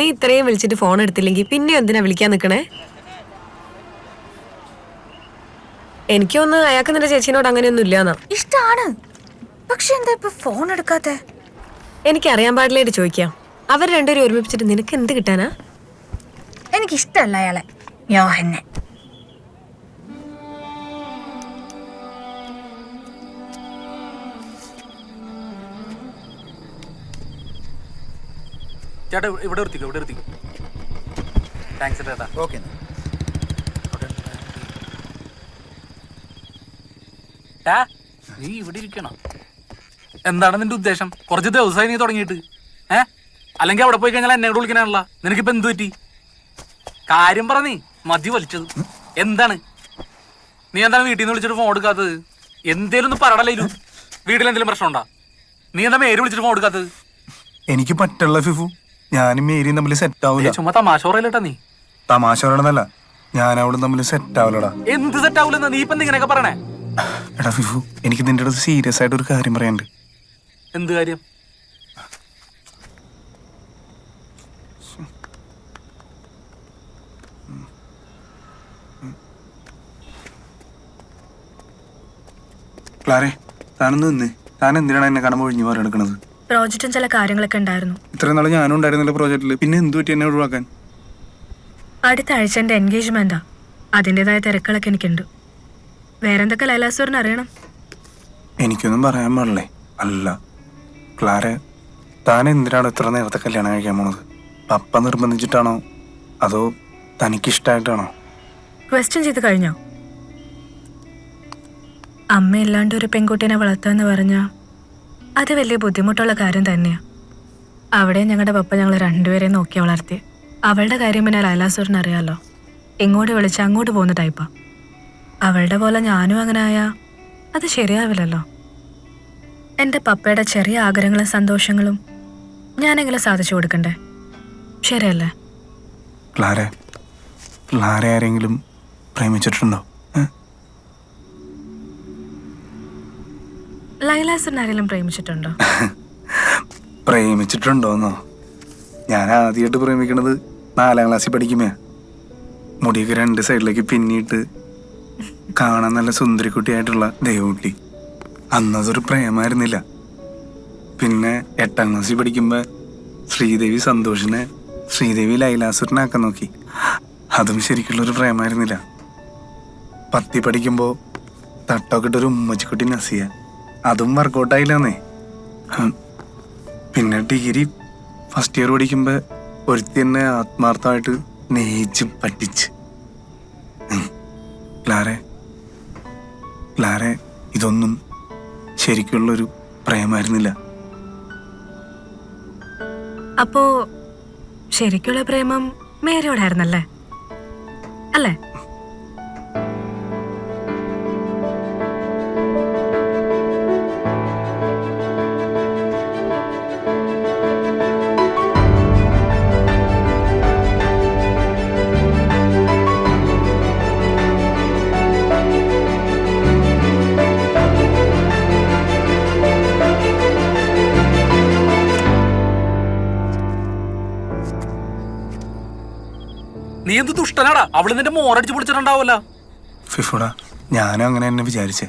നീ ഇത്രയും വിളിച്ചിട്ട് ഫോൺ എടുത്തില്ലെങ്കിൽ പിന്നെ എന്തിനാ വിളിക്കാൻ നിൽക്കണേ എനിക്കൊന്ന് അയാൾക്ക് നിന്റെ ചേച്ചിനോട് അങ്ങനെയൊന്നും ഇല്ലാന്നാ. ഇഷ്ടാണ്. പക്ഷെ എന്താ ഇപ്പൊ ഫോൺ എടുക്കാത്തെ? എനിക്ക് അറിയാൻ പാടില്ലായിട്ട് ചോദിക്കാം. അവർ രണ്ടുപേരും ഒരുമിപ്പിച്ചിട്ട് നിനക്ക് എന്ത് കിട്ടാനാ? എനിക്കിഷ്ടല്ല അയാളെ. യോഹന്നെ ചേട്ടാ ഇവിടെ നിർത്തിക്കോ ഇവിടെ നിർത്തിക്കോ. താങ്ക്സ് ചേട്ടാ. ഓക്കെ ടാ നീ ഇവിടെ ഇരിക്കണം? എന്താണ് നിന്റെ ഉദ്ദേശം? കുറച്ച് ദിവസമായി നീ തുടങ്ങിയിട്ട്. ഏ? അല്ലെങ്കിൽ അവിടെ പോയി കഴിഞ്ഞാൽ എന്നോട് വിളിക്കാനുള്ള നിനക്കിപ്പോ എന്ത് പറ്റി? കാര്യം പറ നീ. മതി വലിച്ചത്. എന്താണ്? നീ എന്താണ് വീട്ടിൽ നിന്ന് വിളിച്ചിട്ട് ഫോൺ എടുക്കാത്തത്? എന്തേലും ഒന്ന് പറയണല്ലോ വീട്ടിൽ എന്തെങ്കിലും പ്രശ്നമുണ്ടോ? നീ എന്താ മേര് വിളിച്ചിട്ട് ഫോൺ എടുക്കാത്തത്? എനിക്ക് പറ്റുള്ള ഫിഫു. ഞാനും മേരിയും തമ്മിൽ സെറ്റ് ആവില്ല ഏയ് ചുമ്മാ തമാശ പറയലട്ടാ നീ. തമാശ പറയണതല്ല ഞാൻ അവിടെ തമ്മിൽ സെറ്റ് ആവില്ലടാ എന്ത് സെറ്റ് ആവൂല നീ ഇപ്പൊ ഇങ്ങനെയൊക്കെ പറയണേ? എടാ ഫിഫു എനിക്ക് നിന്റെ അടുത്ത് സീരിയസ് ആയിട്ട് ഒരു കാര്യം പറയാനുണ്ട്. എന്ത് കാര്യം? ക്ലാരെ താനൊന്ന് നിന്ന്. താൻ എന്തിനാണ് എന്നെ കടമ ഒഴിഞ്ഞു പറയെടുക്കണത് പ്രോജക്റ്റും ചില കാര്യങ്ങളൊക്കെ ഉണ്ടായിരുന്നു. ഇത്രയും നാളെ ഞാനും ഉണ്ടായിരുന്നില്ല പ്രോജക്റ്റിൽ പിന്നെ എന്ത് പറ്റി എന്നെ ഒഴിവാക്കാൻ? അടുത്ത ആഴ്ച എന്റെ എൻഗേജ്മെന്റാ. അതിന്റെതായ തിരക്കുകളൊക്കെ എനിക്കുണ്ട്. വേറെന്തൊക്കെ ലൈലാസൂറിന് അറിയണം? എനിക്കൊന്നും പറയാൻ പാടില്ലേ? അല്ല. ക്ലാര താൻ എന്തിനാണ് ഇത്ര നേരത്തെ കല്യാണം കഴിക്കാൻ പോണത്? പപ്പ നിർബന്ധിച്ചിട്ടാണോ? അതോ തനിക്കിഷ്ടായിട്ടാണോ? ക്വസ്റ്റ്യൻ ചെയ്ത് കഴിഞ്ഞോ? അമ്മയില്ലാണ്ട് ഒരു പെൺകുട്ടീനെ വളർത്താന്ന് പറഞ്ഞാ അത് വലിയ ബുദ്ധിമുട്ടുള്ള കാര്യം തന്നെയാ. അവിടെ ഞങ്ങളുടെ പപ്പ ഞങ്ങൾ രണ്ടുപേരെയും നോക്കി വളർത്തി. അവളുടെ കാര്യം പിന്നെ ലൈലാസുരൻ അറിയാലോ. ഇങ്ങോട്ട് വിളിച്ച് അങ്ങോട്ട് പോകുന്ന ടൈപ്പാ അവളുടെ പോലെ ഞാനും അങ്ങനെ ആയാ. അത് ശരിയാവില്ലല്ലോ. എന്റെ പപ്പയുടെ ചെറിയ ആഗ്രഹങ്ങളും സന്തോഷങ്ങളും ഞാനെങ്കിലും സാധിച്ചു കൊടുക്കണ്ടേ? ശരിയല്ലേ? ക്ലാരെ ക്ലാര ആരെങ്കിലും പ്രേമിച്ചിട്ടുണ്ടോ? ലൈലാസറിന് പ്രേമിച്ചിട്ടുണ്ടോ? പ്രേമിച്ചിട്ടുണ്ടോന്നോ? ഞാൻ ആദ്യമായിട്ട് പ്രേമിക്കണത് നാലാം ക്ലാസ്സിൽ പഠിക്കുമേ മുടിയൊക്കെ രണ്ട് സൈഡിലേക്ക് പിന്നിട്ട് കാണാൻ നല്ല സുന്ദരിക്കുട്ടിയായിട്ടുള്ള ദേവകുട്ടി അന്നതൊരു പ്രേമായിരുന്നില്ല. പിന്നെ എട്ടാം ക്ലാസ്സിൽ പഠിക്കുമ്പോൾ ശ്രീദേവി സന്തോഷിനെ ശ്രീദേവി ലൈലാസുരനാക്കാൻ നോക്കി. അതും ശരിക്കുള്ളൊരു പ്രേമായിരുന്നില്ല. പത്തി പഠിക്കുമ്പോൾ തട്ടൊക്കെ ഇട്ടൊരു ഉമ്മച്ചിക്കുട്ടി നസിയ. അതും വർക്കൗട്ടായില്ലെന്നേ. പിന്നെ ഡിഗ്രി ഫസ്റ്റ് ഇയർ പഠിക്കുമ്പോൾ ഒരുത്തി ആത്മാർത്ഥമായിട്ട് നെയ്ച്ച് പറ്റിച്ച്. ക്ലാരെ ക്ലാരെ ഇതൊന്നും ശരിക്കുള്ളൊരു പ്രേമായിരുന്നില്ല. അപ്പോ ശരിക്കുള്ള പ്രേമം മേരോടായിരുന്നല്ലേ? അല്ലേ? എന്ത് ദുഷ്ടനാടാ? അവൾ നിന്റെ മോറടിച്ച് പൊളിച്ചിട്ടുണ്ടാവല്ല ഫിഫുടാ ഞാനും അങ്ങനെ തന്നെ വിചാരിച്ചേ.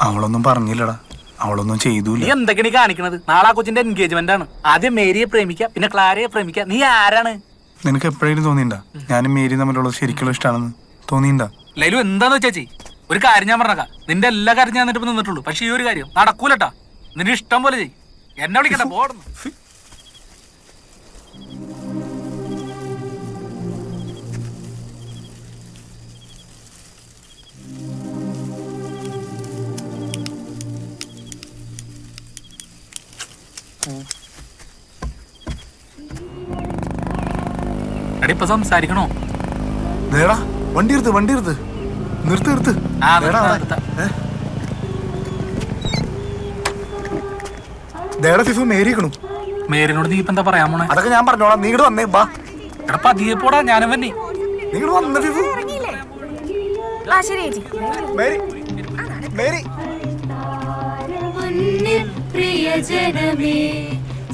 അവളൊന്നും പറഞ്ഞില്ലടാ. അവളൊന്നും നീ ചെയ്തൂല നീ കാണിക്കണത്? നാളെ ആ കൊച്ചിന്റെ എൻഗേജ്മെന്റ് ആണ്. ആദ്യം മേരിയെ പ്രേമിക്ക പിന്നെ ക്ലാരയെ പ്രേമിക്ക. നീ ആരാണ്? നിനക്ക് എപ്പോഴേലും തോന്നിണ്ടാ ഞാനും മേരി തമ്മിലുള്ള ശരിക്കുള്ള ഇഷ്ടമാണെന്ന് തോന്നിണ്ടാ ലൈലു എന്താന്ന് വെച്ചാച്ചി ഒരു കാര്യം ഞാൻ പറഞ്ഞേക്കാം. നിന്റെ എല്ലാ കാര്യം ഞാൻ നിന്നിട്ട് നിന്നിട്ടുള്ളൂ. പക്ഷെ ഈ ഒരു കാര്യം നടക്കൂലട്ടാ. നിന്റെ ഇഷ്ടം പോലെ ചെയ്യ്. എന്നെ വിളിക്കട്ടെ പോടുന്നു. എടി ഇപ്പൊ സംസാരിക്കണോ? ദേടാ വണ്ടി എടുത്ത് വണ്ടി എടുത്ത് നിർത്ത് നിർത്ത് ആ, ദേടാ, നിർത്താം, നിർത്താം. ദേടാ ഫിഫു മേരിക്കണു മേരിനോട് നീ ഇപ്പൊ എന്താ പറയാൻ പോണേ അതൊക്കെ ഞാൻ പറഞ്ഞോളാം. നീ ഇങ്ങോട്ട് വന്നേ ബാ എടാ പതിയെ പോടാ ഞാനും വന്നെ. നീ ഇങ്ങോട്ട് വന്ന ഫിഫു ആ ശരി ചേച്ചി. Mary Mary. മുന്നിൽ പ്രിയജനമേ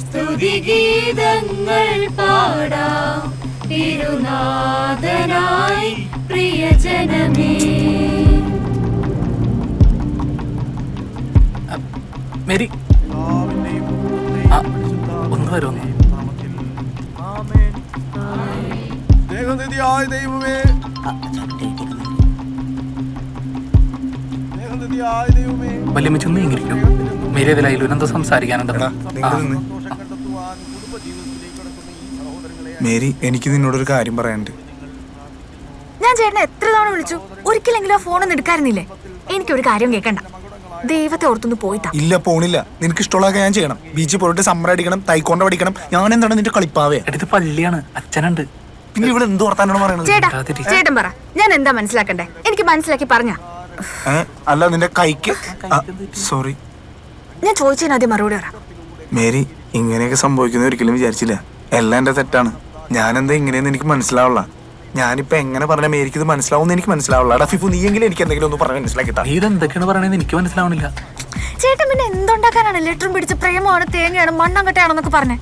സ്തുതിഗീതങ്ങൾ പാടാം. തിരുനാഥനായി പ്രിയജനമേ. മേരി. ഒന്ന് വരും ഒന്ന്. ദേഹനിധിയായ ദൈവമേ. ഒന്ന് ഇങ്ങിരിക്കും മേരി അതിലായാലും എന്താ സംസാരിക്കാനുണ്ട്. നിങ്ങൾ നിന്ന്. മേരി എനിക്ക് നിന്നോട് ഒരു കാര്യം പറയാനുണ്ട്. ഞാൻ ചേട്ടനെ എത്ര തവണ വിളിച്ചു? ഒരിക്കലെങ്കിലും ആ ഫോണൊന്നും എടുക്കാറുന്നില്ലേ എനിക്കൊരു കാര്യം കേൾക്കണ്ട ദൈവത്തെ ഓർത്തൊന്ന് പോയിട്ടാ ഇല്ല പോണില്ല. നിനക്ക് ഇഷ്ടമുള്ളതൊക്കെ ഞാൻ ചെയ്യണം. ബീച്ചിൽ പോയിട്ട് സമ്മർ അടിക്കണം തൈക്കോണ്ട പഠിക്കണം. ഞാൻ എന്താണ് നിന്റെ കളിപ്പാവേ? എടുത്ത് പള്ളിയാണ്. അച്ഛനുണ്ട്. പിന്നെ ഇവിടെ എന്ത് വർത്താനാണ് പറയണത്? ചേട്ടാ. ചേട്ടൻ പറ. ഞാൻ എന്താ മനസ്സിലാക്കണ്ടേ? എനിക്ക് മനസ്സിലാക്കി പറഞ്ഞ. അല്ല നിന്റെ കൈക്ക്. സോറി ഞാൻ ചോദിച്ചതിന് ആദ്യം മറുപടി പറ. മേരി ഇങ്ങനെയൊക്കെ സംഭവിക്കുന്ന ഒരിക്കലും വിചാരിച്ചില്ല. എല്ലാം എന്റെ തെറ്റാണ്. ഞാനെന്താ ഇങ്ങനെയെന്ന് എനിക്ക് മനസ്സിലാവില്ല. ഞാനിപ്പോ എങ്ങനെ പറഞ്ഞ മേരിക്ക് ഇത് മനസ്സിലാവും എനിക്ക് മനസ്സിലാവില്ല. ഡഫിഫു നീ നീയെങ്കിലും എനിക്ക് എന്തെങ്കിലും ഒന്ന് പറഞ്ഞ് മനസ്സിലാക്കിട്ടാ നീ ഇതെന്തൊക്കെയാണ് പറയണത് എനിക്ക് മനസ്സിലാവണില്ല. ചേട്ടൻ പിന്നെ എന്തുണ്ടാക്കാനാണ് ലെറ്ററും പിടിച്ച് പ്രേമമാണ് തേങ്ങയാണ് മണ്ണങ്കട്ടയാണെന്നൊക്കെ പറഞ്ഞേ?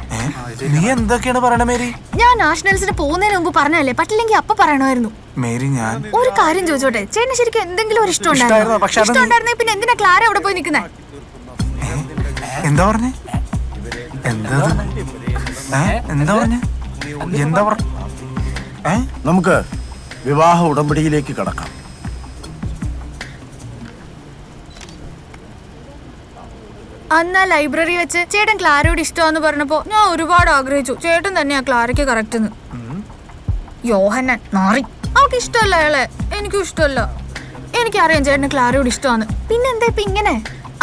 നീ എന്തൊക്കെയാണ് പറയണ മേരി? ഞാൻ നാഷണൽസിന് പോകുന്നതിന് മുമ്പ് പറഞ്ഞല്ലേ പറ്റില്ലെങ്കിൽ അപ്പൊ പറയണമായിരുന്നു. മേരി ഞാൻ ഒരു കാര്യം ചോദിച്ചോട്ടെ? ചേട്ടന് ശരിക്കും എന്തെങ്കിലും ഒരു ഇഷ്ടം ഇഷ്ടായിരുന്നു, പക്ഷെ അത് ഇഷ്ടം ഉണ്ടായിരുന്നെ പിന്നെ എന്തിനാ ക്ലാര അവിടെ പോയി നിൽക്കുന്നേ എന്താ പറഞ്ഞേ? എന്താ ഇത്? ഏ? എന്താ പറഞ്ഞേ? എന്താ നമുക്ക് വിവാഹ ഉടമ്പടിയിലേക്ക് കടക്കാം. അന്ന് ആ ലൈബ്രറി വെച്ച് ചേട്ടൻ ക്ലാരയോട് ഇഷ്ടമാന്ന് പറഞ്ഞപ്പോ ഞാൻ ഒരുപാട് ആഗ്രഹിച്ചു. ചേട്ടൻ തന്നെയാ ക്ലാരയ്ക്ക് കറക്റ്റ് യോഹന്നാൻ മാറി. അവൾക്ക് ഇഷ്ടമല്ല അയാളെ. എനിക്കും ഇഷ്ടമല്ല. എനിക്കറിയാം ചേട്ടന് ക്ലാരയോട് ഇഷ്ടമാണ് പിന്നെന്താ ഇപ്പൊ ഇങ്ങനെ?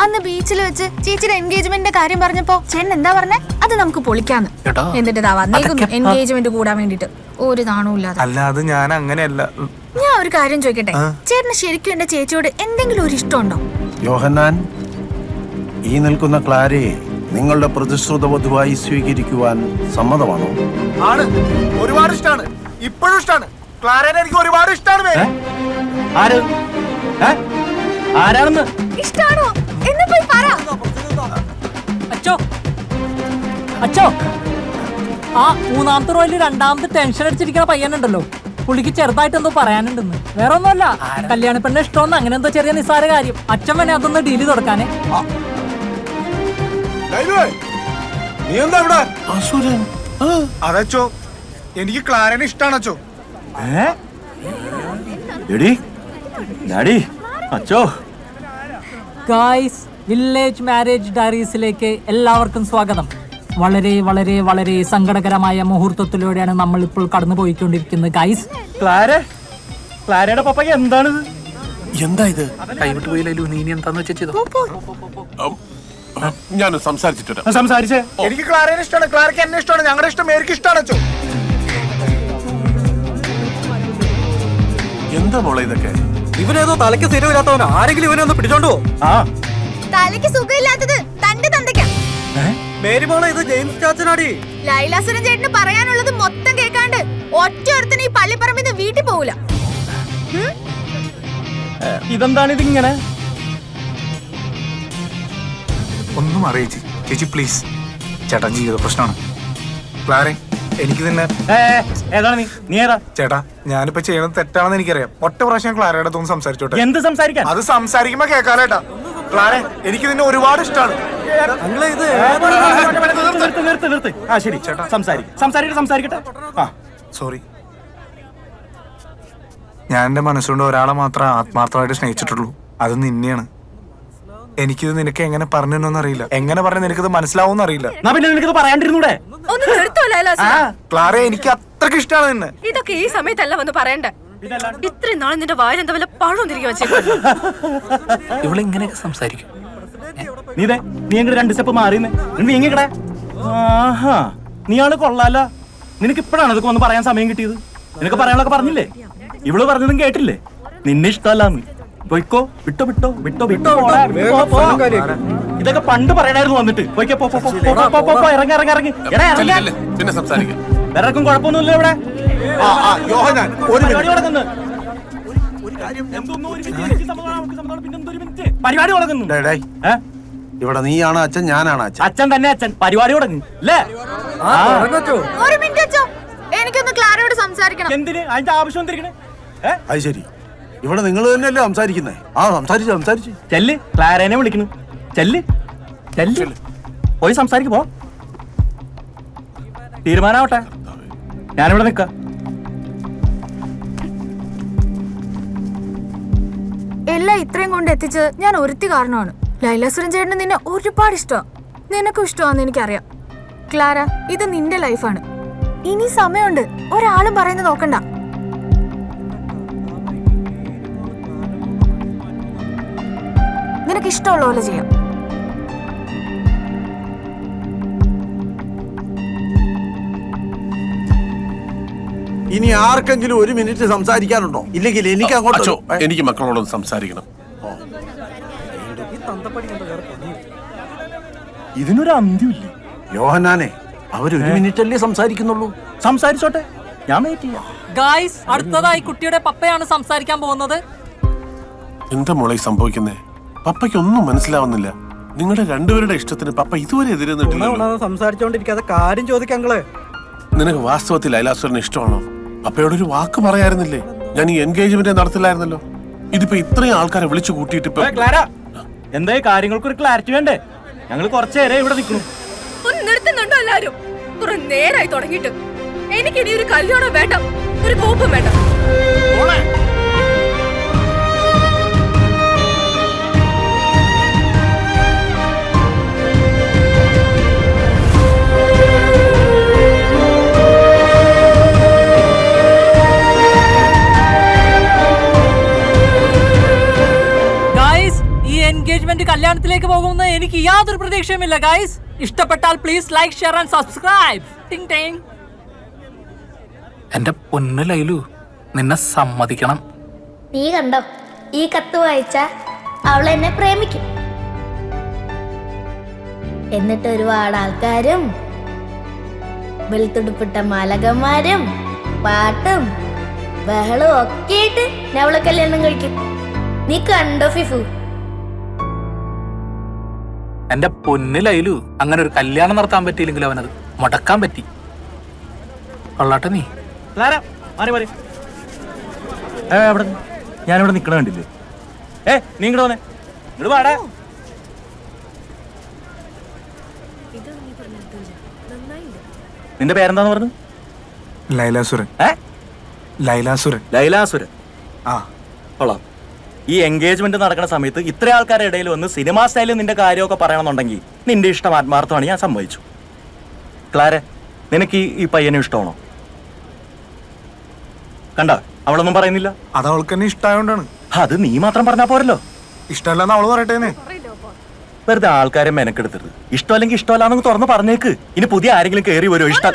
അന്ന് ബീച്ചിൽ വെച്ച് ചേച്ചിയുടെ എൻഗേജ്മെന്റിന്റെ കാര്യം പറഞ്ഞപ്പോ ചേട്ടൻ എന്താ പറഞ്ഞേ? അത് നമുക്ക് പൊളിക്കാന്ന്. എടാ, എന്നിട്ട് വന്നേക്കുന്നു എൻഗേജ്മെന്റ് കൂടാൻ വേണ്ടിട്ട്. ഒരു നാണവും ഇല്ലാതെ. അല്ല അത് ഞാൻ അങ്ങനെയല്ല. ഞാൻ ഒരു കാര്യം ചോദിക്കട്ടെ. ചേട്ടന് ശരിക്കും എന്റെ ചേച്ചിയോട് എന്തെങ്കിലും ഒരു ഇഷ്ടമുണ്ടോ? യോഹന്നാൻ ഈ നിൽക്കുന്ന ക്ലാരയെ നിങ്ങളുടെ പ്രതിശ്രുത വധുവായി സ്വീകരിക്കുവാൻ സമ്മതമാണോ? ആണ്. ഒരുപാട് ഇഷ്ടമാണ് ഇപ്പോഴും ഇഷ്ടമാണ് ക്ലാരനെ എനിക്ക് ഒരുപാട് ഇഷ്ടമാണ് ആര്? ഏ? ആരാണെന്ന്? ഇഷ്ടാണോ? എന്ന് പോയി പറ. അച്ചോ അച്ചോ. ആ മൂന്നാമത്തെ റോയിൽ രണ്ടാമത്തെ ടെൻഷൻ അടിച്ചിരിക്കുന്ന പയ്യനുണ്ടല്ലോ. പുള്ളിക്ക് ചെറുതായിട്ട് എന്തോ പറയാനുണ്ടെന്ന്. വേറെ ഒന്നുമല്ല കല്യാണ പെണ്ണ് ഇഷ്ടമെന്ന് അങ്ങനെ എന്തോ ചെറിയ നിസ്സാര കാര്യം. അച്ഛൻ വേണേ അതൊന്ന് ഡീൽ തുടക്കാനേ നീ എന്താ ഇവിടെ? അസുരൻ അതച്ചോ എനിക്ക് ക്ലാരനെ ഇഷ്ടാണച്ചോ? എടി ഡാഡി അച്ചോ. ഗായ്സ് വില്ലേജ് മാരേജ് ഡയറീസിലേക്ക് എല്ലാവർക്കും സ്വാഗതം. വളരെ വളരെ വളരെ സങ്കടകരമായ മുഹൂർത്തത്തിലൂടെയാണ് നമ്മൾ ഇപ്പോൾ കടന്നു പോയിക്കൊണ്ടിരിക്കുന്നത് ഗൈസ് ക്ലാര ക്ലാരയുടെ പപ്പയ്ക്ക് എന്താണ് എന്താ ഇത്? കൈവിട്ട് പോയില്ലല്ലോ നീ ഇനി എന്താന്ന് വെച്ചാ ഞാൻ സംസാരിച്ചിട്ട് വരാം. സംസാരിച്ചേ. എനിക്ക് ക്ലാരനെ ഇഷ്ടമാണ്. ക്ലാരയ്ക്ക് എന്നെ ഇഷ്ടമാണ്. ഞങ്ങളുടെ ഇഷ്ടം എനിക്ക് ഇഷ്ടമാണ് അച്ചോ. എന്താ മോളെ ഇതൊക്കെ? ഇവനേതോ തലയ്ക്ക് സ്ഥിരമില്ലാത്തവൻ ആരെങ്കിലും ഇവനെ ഒന്ന് പിടിച്ചോണ്ടോ ആ. തലയ്ക്ക് സുഖമില്ലാത്തത് മേരി മോളെ ഇത് ജെയിംസ് ചാച്ചനാടി. ലൈലാസുരൻ ചേട്ടന് പറയാനുള്ളത് മൊത്തം കേൾക്കാണ്ട് ഒറ്റ ഒരുത്തന് ഈ പള്ളിപ്പറമ്പിൽ നിന്ന് വീട്ടിൽ പോവില്ല ഇതെന്താണ് ഇതിങ്ങനെ? ഒന്നും അറിയിച്ചി. ചേച്ചി പ്ലീസ് ചേട്ടൻ ജീവിത പ്രശ്നമാണ്. ക്ലാരെ എനിക്ക് തന്നെ ഏ ഏതാണ് നീ? നീ ഏതാ? ചേട്ടാ ഞാനിപ്പോ ചെയ്യണത് തെറ്റാണെന്ന് എനിക്കറിയാം. ഒറ്റ പ്രാവശ്യം ക്ലാരയുടെ തോന്നുന്നു സംസാരിച്ചോട്ടെ. എന്ത് സംസാരിക്കാൻ? അത് സംസാരിക്കുമ്പോ കേക്കാലേട്ടാ ക്ലാരെ എനിക്ക് നിന്നെ ഒരുപാട് ഇഷ്ടമാണ് നിർത്ത് നിർത്ത് നിർത്ത് ആ ശരി. ചേട്ടാ. സംസാരിക്കും. സംസാരിക്കട്ടെ സംസാരിക്കട്ടെ. ആ. സോറി ഞാൻ എന്റെ മനസ്സുകൊണ്ട് ഒരാളെ മാത്രമേ ആത്മാർത്ഥമായിട്ട് സ്നേഹിച്ചിട്ടുള്ളൂ. അത് നിന്നെയാണ്. എനിക്കിത് നിനക്ക് എങ്ങനെ പറഞ്ഞു അറിയില്ല. എങ്ങനെ പറഞ്ഞ നിനക്കിത് മനസ്സിലാവും അറിയില്ല. എന്നാ പിന്നെ നിനക്കിത് പറയാണ്ടിരുന്നൂടെ? ഒന്ന് ക്ലാര എനിക്ക് അത്രയ്ക്ക് ഇഷ്ടമാണ് നിന്നെ. ഇതൊക്കെ ഈ സമയത്തല്ല വന്ന് പറയണ്ടേ. ഇത്രയും നാളെ നിന്റെ വായിൽ എന്താ വല്ല പഴം തിരികെ വെച്ചേക്കും ഇവളിങ്ങനെയൊക്കെ സംസാരിക്കും. നീ ദേ, നീ എങ്ങനെ രണ്ട് സ്റ്റെപ്പ് മാറിയെന്ന് നീ എങ്ങനെ ആഹാ നീ ആൾ കൊള്ളാല. നിനക്ക് ഇപ്പോഴാണ് ഇതൊക്കെ ഒന്ന് പറയാൻ സമയം കിട്ടിയത്? നിനക്ക് പറയാനൊക്കെ പറഞ്ഞില്ലേ? ഇവൾ പറഞ്ഞതും കേട്ടില്ലേ? നിന്നെ ഇഷ്ടമല്ലാന്ന് പൊയ്ക്കോ വിട്ടോ വിട്ടോ വിട്ടോ വിട്ടോ. ഇതൊക്കെ പണ്ട് പറയണായിരുന്നു വന്നിട്ട്. പൊയ്ക്കോ പോ പോ, പോ, പോ, ഇറങ്ങി ഇറങ്ങി ഇറങ്ങി. എടാ ഇറങ്ങി. പിന്നെ സംസാരിക്കാം. വേറെ കുഴപ്പമൊന്നുമില്ല ഇവിടെ. ഒരു പരിപാടി പരിപാടി തുടങ്ങുന്നു? ഇവിടെ നീയാണ് അച്ഛൻ ഞാനാണ് അച്ഛൻ. അച്ഛൻ തന്നെ അച്ഛൻ. പരിപാടി തുടങ്ങി. അല്ലേ? ഒരു മിനിറ്റ് അച്ഛോ. എനിക്കൊന്ന് ക്ലാരയോട് സംസാരിക്കണം. എന്തിന്? അതിന്റെ ആവശ്യം എന്തിരിക്കണേ അത് ശരി. ഇവിടെ നിങ്ങൾ തന്നെയല്ലേ സംസാരിക്കുന്നേ? ആ സംസാരിച്ചു സംസാരിച്ചു. ചെല്ല്. ക്ലാരേനെ വിളിക്കണു ചെല്ല്. ചെല്ല്. പോയി സംസാരിക്കു പോ. തീരുമാനാവട്ടെ. ഞാനിവിടെ നിക്ക എല്ലാം ഇത്രയും കൊണ്ട് എത്തിച്ചത് ഞാൻ ഒരുത്തി കാരണമാണ്. ലൈലാസുരൻ ചേട്ടന് നിന്നെ ഒരുപാട് ഇഷ്ടമാണ് നിനക്കും ഇഷ്ടമാണെന്ന് എനിക്കറിയാം. ക്ലാര ഇത് നിന്റെ ലൈഫാണ്. ഇനി സമയമുണ്ട്. ഒരാളും പറയുന്നത് നോക്കണ്ട. നിനക്ക് ഇഷ്ടമുള്ള പോലെ ചെയ്യാം. ഇനി ആർക്കെങ്കിലും ഒരു മിനിറ്റ് സംസാരിക്കാനുണ്ടോ? ഇല്ലെങ്കിൽ എനിക്ക് അങ്ങോട്ട് എനിക്ക് മക്കളോട് സംസാരിക്കണം. ഇതിനൊരു അന്ത്യമില്ലേ യോഹന്നാനെ ഒരു മിനിറ്റ് അല്ലേ സംസാരിക്കുന്നുള്ളൂ? സംസാരിച്ചോട്ടെ. ഞാൻ വെയിറ്റ് ചെയ്യാം. ഗായ്സ് അടുത്തതായി കുട്ടിയുടെ പപ്പയാണ് സംസാരിക്കാൻ പോകുന്നത്. എന്താ മോളെ സംഭവിക്കുന്നേ? പപ്പയ്ക്ക് ഒന്നും മനസ്സിലാവുന്നില്ല. നിങ്ങളുടെ രണ്ടുപേരുടെ ഇഷ്ടത്തിന് പപ്പ ഇതുവരെ എതിരെ നിന്നിട്ടില്ല സംസാരിച്ചോണ്ടിരിക്കാതെ കാര്യം ചോദിക്കാം നിനക്ക് വാസ്തവത്തിൽ ലൈലാസുരന് ഇഷ്ടമാണോ? പപ്പയോടൊരു വാക്ക് പറയായിരുന്നില്ലേ? ഞാൻ ഈ എൻഗേജ്മെന്റ് നടത്തില്ലായിരുന്നല്ലോ. ഇതിപ്പോ ഇത്രയും ആൾക്കാരെ വിളിച്ചു കൂട്ടിയിട്ട് ഇപ്പൊ ക്ലാര എന്തായി കാര്യങ്ങൾക്ക് ഒരു ക്ലാരിറ്റി വേണ്ടേ? ഞങ്ങൾ കുറച്ചേരെ ഇവിടെ നിൽക്കുന്നു ഒന്ന് നിർത്തുന്നുണ്ടോ എല്ലാരും? കുറെ നേരായി തുടങ്ങിയിട്ട്. എനിക്കിനി ഒരു കല്യാണം വേണ്ട ഒരു കോപ്പം വേണ്ട. പോകുമെന്ന് എനിക്ക് യാതൊരു പ്രതീക്ഷയുമില്ല ഗൈസ് ഇഷ്ടപ്പെട്ടാൽ please like share and subscribe ടിങ് ടിങ് എന്റെ പൊന്നു ലൈലു നിന്നെ സമ്മതിക്കണം. നീ കണ്ടോ ഈ കത്ത് വായിച്ച അവൾ എന്നെ പ്രേമിക്കും. എന്നിട്ട് ഒരുപാട് ആൾക്കാരും വെളുത്തുടുപ്പിട്ട മാലകന്മാരും പാട്ടും ബഹളും ഒക്കെ ആയിട്ട് ഞാൻ അവളെ കല്യാണം കഴിക്കും. നീ കണ്ടോ ഫിഫു? എന്റെ പൊന്നിലയിലു ലൈലു അങ്ങനെ ഒരു കല്യാണം നടത്താൻ പറ്റിയില്ലെങ്കിൽ അവനത്? മുടക്കാൻ പറ്റി. കൊള്ളാട്ടെ നീ. അവിടെ ഞാനിവിടെ നിക്കണ കണ്ടില്ലേ? ഏ നീ ഇങ്ങോട്ട് വന്നേ. ഇങ്ങോട്ട് പാടാ നിന്റെ പേരെന്താന്ന് പറഞ്ഞു? ലൈലാസുരൻ. ഏ? ലൈലാസുരൻ. ലൈലാസുരൻ. ആ. കൊള്ളാം. ഈ എൻഗേജ്മെന്റ് നടക്കുന്ന സമയത്ത് ഇത്ര ആൾക്കാരുടെ ഇടയിൽ വന്ന് സിനിമാ സ്റ്റൈലിൽ നിന്റെ കാര്യമൊക്കെ പറയണമെന്നുണ്ടെങ്കിൽ നിന്റെ ഇഷ്ടം ആത്മാർത്ഥമാണ്. ഞാൻ സമ്മതിച്ചു. ക്ലാര നിനക്ക് ഈ പയ്യനും ഇഷ്ടമാണോ? കണ്ട? അവളൊന്നും പറയുന്നില്ല. അത് അവൾക്ക് തന്നെ ഇഷ്ടമായോണ്ടാണ് അത് നീ മാത്രം പറഞ്ഞാ പോരല്ലോ. ഇഷ്ടമല്ലെന്ന് അവൾ പറയട്ടേനെ വെറുതെ ആൾക്കാരെ മെനക്കെടുത്തരുത്. ഇഷ്ടമല്ലെങ്കിൽ ഇഷ്ടമല്ലാന്ന് തുറന്ന് പറഞ്ഞേക്ക്. ഇനി പുതിയ ആരെങ്കിലും കയറി വരുമോ ഇഷ്ടം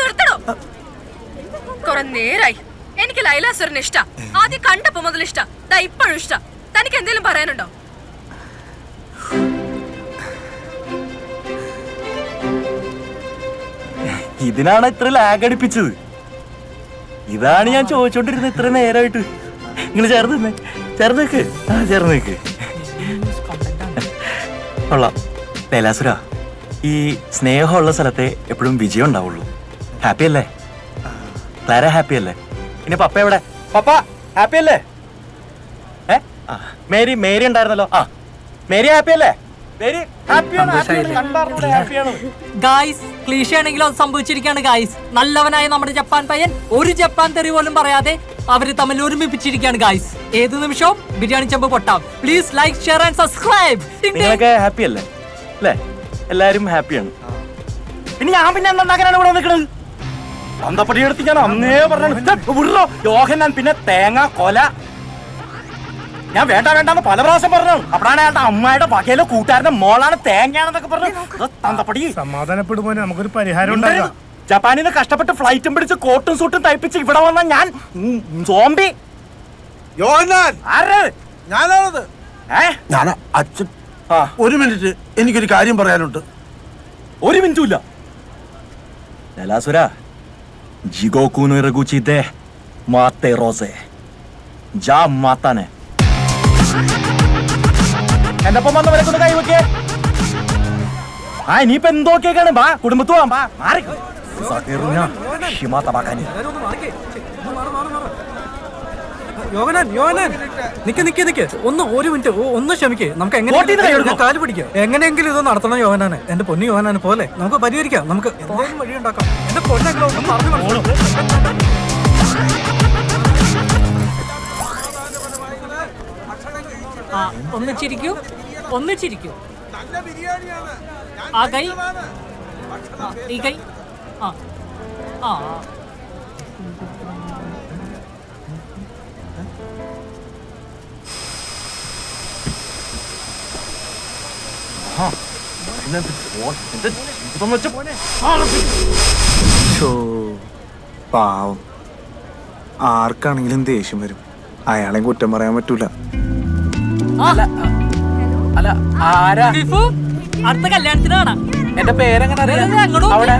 കുറെ നേരായി. എനിക്ക് ലൈലാസുരൻ ഇഷ്ട. ആദ്യം കണ്ടപ്പോ മുതൽ ഇഷ്ട. ഇഷ്ടം ഇപ്പോഴും ഇഷ്ട. തനിക്ക് എന്തെങ്കിലും പറയാനുണ്ടോ? ഇതിനാണ് ഇത്ര ലാഗ് അടിപ്പിച്ചത്. ഇതാണ് ഞാൻ ചോദിച്ചോണ്ടിരുന്നത് ഇത്ര നേരമായിട്ട് നിങ്ങൾ ചേർന്ന് ചേർന്നേക്ക് ആ ചേർന്ന് നിൽക്ക് കൊള്ളാം. ലൈലാസുര ഈ സ്നേഹമുള്ള സ്ഥലത്തെ എപ്പോഴും വിജയം ഉണ്ടാവുള്ളൂ. ഹാപ്പി അല്ലേ? ക്ലാര ഹാപ്പി അല്ലേ? പിന്നെ പപ്പ എവിടെ? പപ്പ ഹാപ്പി അല്ലേ? മേരി മേരി ഉണ്ടായിരുന്നല്ലോ. ആ മേരി ഹാപ്പി അല്ലേ? മേരി ഹാപ്പിയാണ് ഗായ്സ് ക്ലീഷ ആണെങ്കിലും അത് സംഭവിച്ചിരിക്കുകയാണ് ഗായ്സ് നല്ലവനായ നമ്മുടെ ജപ്പാൻ പയ്യൻ ഒരു ജപ്പാൻ തെറി പോലും പറയാതെ അവർ തമ്മിൽ ഒരുമിപ്പിച്ചിരിക്കുകയാണ് ഗായ്സ് ഏത് നിമിഷവും ബിരിയാണി ചെമ്പ് പൊട്ടാം. Please like share and subscribe happy അല്ലേ? അല്ലേ? എല്ലാരും ഹാപ്പിയാണ് ഇനി ഞാൻ പിന്നെ എന്താക്കാനാണ് ഇവിടെ നിൽക്കുന്നത് അന്തപ്പടി എടുത്ത് ഞാൻ അന്നേ പറഞ്ഞു യോഹൻ ഞാൻ പിന്നെ തേങ്ങ കൊല ഞാൻ വേണ്ട വേണ്ടാന്ന് പല പ്രാവശ്യം പറഞ്ഞു. അപ്പോഴാണ് അയാളുടെ അമ്മയുടെ വകയിലെ കൂട്ടുകാരന്റെ മോളാണ് തേങ്ങയാണെന്നൊക്കെ പറഞ്ഞു. തന്തപ്പടി. സമാധാനപ്പെടുമ്പോ നമുക്കൊരു പരിഹാരം ജപ്പാനിൽ നിന്ന് കഷ്ടപ്പെട്ട് ഫ്ലൈറ്റും പിടിച്ച് കോട്ടും സൂട്ടും തയ്പ്പിച്ച് ഇവിടെ വന്ന ഞാൻ സോംബി ഞാനാണത്. അച്ഛൻ. ഒരു മിനിറ്റ് എനിക്കൊരു കാര്യം പറയാനുണ്ട്. ഒരു മിനിറ്റും ഇല്ല. ലലാസുര ജിഗോക്കൂന് ദേ മാത്തേ റോസേ. ജാ മാത്താനെ. എന്റെ ഒപ്പം വന്നവരെ കൈ വെക്കേ ആ ഇനിയിപ്പോ എന്തൊക്കെയാണ് ബാ കുടുംബത്ത് പോവാം ബാ മാറി. തബാക്കാനി. നിക്ക് നിക്ക് നിക്ക്. ഒന്ന് ഒരു മിനിറ്റ് ഒന്ന് ക്ഷമിക്കേ. നമുക്ക് എങ്ങനെ? കാൽ പിടിക്കാം. എങ്ങനെയെങ്കിലും ഇത് നടത്തണം യോഹനാണ് എന്റെ പൊന്നു യോഹനാണ് പോലെ. നമുക്ക് പരിഹരിക്കാം. നമുക്ക് എന്തെങ്കിലും വഴി ഉണ്ടാക്കാം എന്റെ പൊന്നെ പറഞ്ഞു ആ ഒന്നിച്ചിരിക്കൂ ഒന്നിച്ചിരിക്കൂ ഒന്ന് ചിരിക്കൂ. ആ കൈ. ഈ കൈ. ആ. ആ പാവം. ആർക്കാണെങ്കിലും ദേഷ്യം വരും. അയാളെ കുറ്റം പറയാൻ പറ്റൂല. അല്ല ആരാ? അടുത്ത കല്യാണത്തിന് കാണാം. എന്റെ പേരെങ്ങനെ അറിയാം? അവിടെ